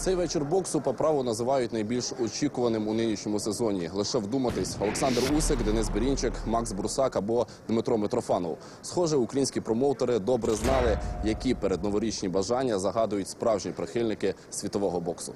Цей вечір боксу по праву називають найбільш очікуваним у нинішньому сезоні. Лише вдуматись: Олександр Усик, Денис Берінчик, Макс Брусак або Дмитро Митрофанов. Схоже, українські промоутери добре знали, які передноворічні бажання загадують справжні прихильники світового боксу.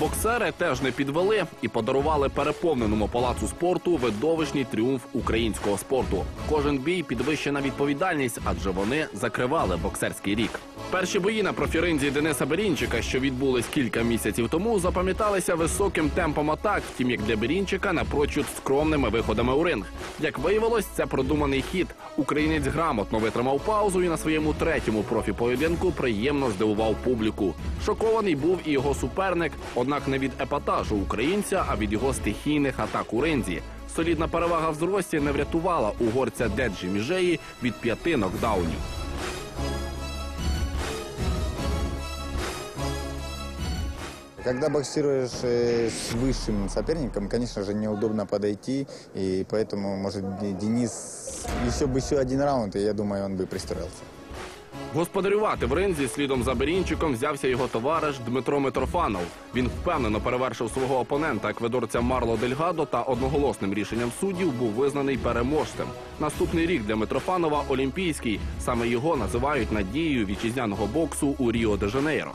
Боксери теж не підвели і подарували переповненому палацу спорту видовищний тріумф українського спорту. Кожен бій підвищена відповідальність, адже вони закривали боксерський рік. Перші бої на профіринзі Дениса Берінчика, що відбулись кілька місяців тому, запам'яталися високим темпом атак, втім як для Берінчика напрочуд скромними виходами у ринг. Як виявилось, це продуманий хід. Українець грамотно витримав паузу і на своєму третьому профі-поєдинку приємно здивував публіку. Шокований був і його суперник, однак не від епатажу українця, а від його стихійних атак у ринзі. Солідна перевага в зрості не врятувала угорця Деджі Міжеї від п'яти нокдаунів. Когда боксируешь э, с высшим соперником, конечно же, неудобно подойти, и поэтому, может, Ди- Денис еще бы еще один раунд, и я думаю, он бы пристроился. Господарювати в ринзі слідом за Берінчиком взявся його товариш Дмитро Митрофанов. Він впевнено перевершив свого опонента екведорця Марло Дельгадо та одноголосним рішенням суддів був визнаний переможцем. Наступний рік для Митрофанова олімпійський. Саме його називають надією вітчизняного боксу у Ріо де Жанейро.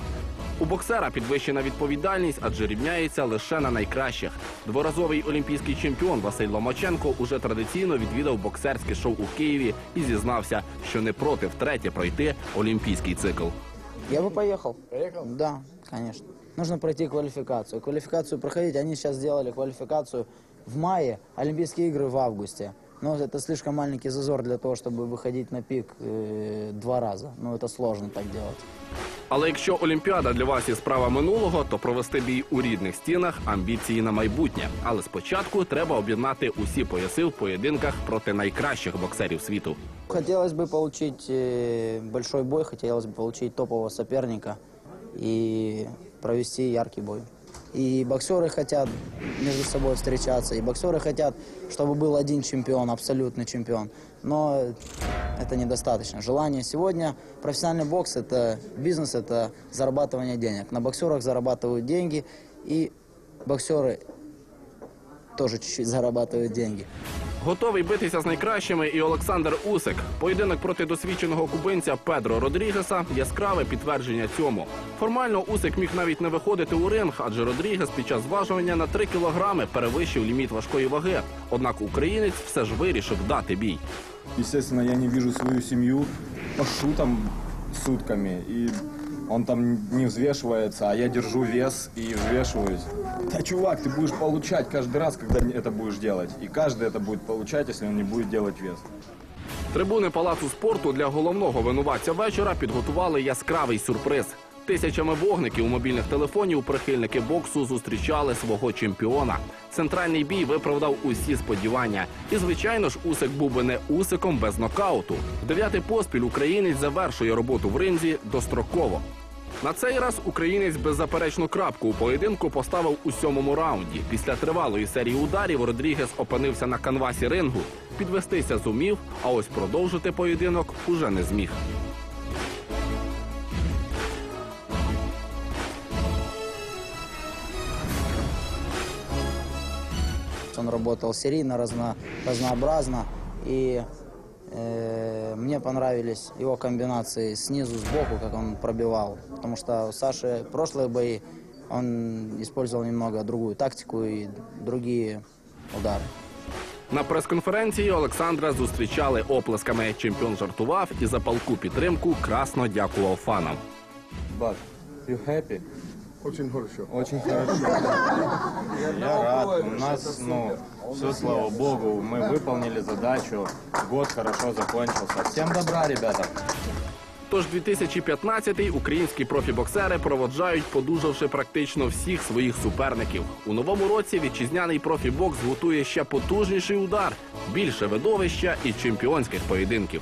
У боксера підвищена відповідальність, адже рівняється лише на найкращих. Дворазовий олімпійський чемпіон Василь Ломаченко уже традиційно відвідав боксерське шоу у Києві і зізнався, що не проти втретє пройти олімпійський цикл. Я бы поехал. Поехал? Да, конечно. Нужно пройти квалификацию. Квалификацию проходить, они сейчас сделали квалификацию в мае, Олимпийские игры в августе. Но это слишком маленький зазор для того, чтобы выходить на пик э, два раза. Ну, это сложно так делать. Але якщо Олімпіада для вас є справа минулого, то провести бій у рідних стінах амбіції на майбутнє. Але спочатку треба об'єднати усі пояси в поєдинках проти найкращих боксерів світу. Хотелось бы получить э, большой бой, хотелось бы получить топового соперника и провести яркий бой. И боксеры хотят между собой встречаться, и боксеры хотят, чтобы был один чемпион, абсолютный чемпион. Но это недостаточно. Желание сегодня, профессиональный бокс – это бизнес, это зарабатывание денег. На боксерах зарабатывают деньги, и боксеры тоже чуть-чуть зарабатывают деньги. Готовий битися з найкращими і Олександр Усик. Поєдинок проти досвідченого кубинця Педро Родрігеса яскраве підтвердження цьому. Формально Усик міг навіть не виходити у ринг, адже Родрігес під час зважування на 3 кілограми перевищив ліміт важкої ваги. Однак українець все ж вирішив дати бій. Естественно, я не вижу свою семью, пашу там сутками, и он там не взвешивается, а я держу вес и взвешиваюсь. Да, чувак, ты будешь получать каждый раз, когда это будешь делать. И каждый это будет получать, если он не будет делать вес. Трибуни палацу спорту для головного винуватця вечора підготували яскравий сюрприз. Тисячами вогників у мобільних телефонів прихильники боксу зустрічали свого чемпіона. Центральний бій виправдав усі сподівання. І, звичайно ж, Усик був би не Усиком без нокауту. Дев'ятий поспіль українець завершує роботу в ринзі достроково. На цей раз українець беззаперечну крапку у поєдинку поставив у сьомому раунді. Після тривалої серії ударів Родрігес опинився на канвасі рингу. Підвестися зумів, а ось продовжити поєдинок уже не зміг. Он работал серийно, разно- разнообразно. И э, мне понравились его комбинации снизу, сбоку, как он пробивал. Потому что у Саши прошлые бои он использовал немного другую тактику и другие удары. На прес-конференції Олександра зустрічали оплесками. Чемпіон жартував і за палку підтримку красно дякував фанам. But you happy? Очень хорошо. Очень хорошо. Я рад. У нас, ну, все, слава богу, мы выполнили задачу. Год хорошо закончился. Всем добра, ребята. Тож 2015-й українські профібоксери проводжають, подужавши практично всіх своїх суперників. У новому році вітчизняний профібокс готує ще потужніший удар, більше видовища і чемпіонських поєдинків.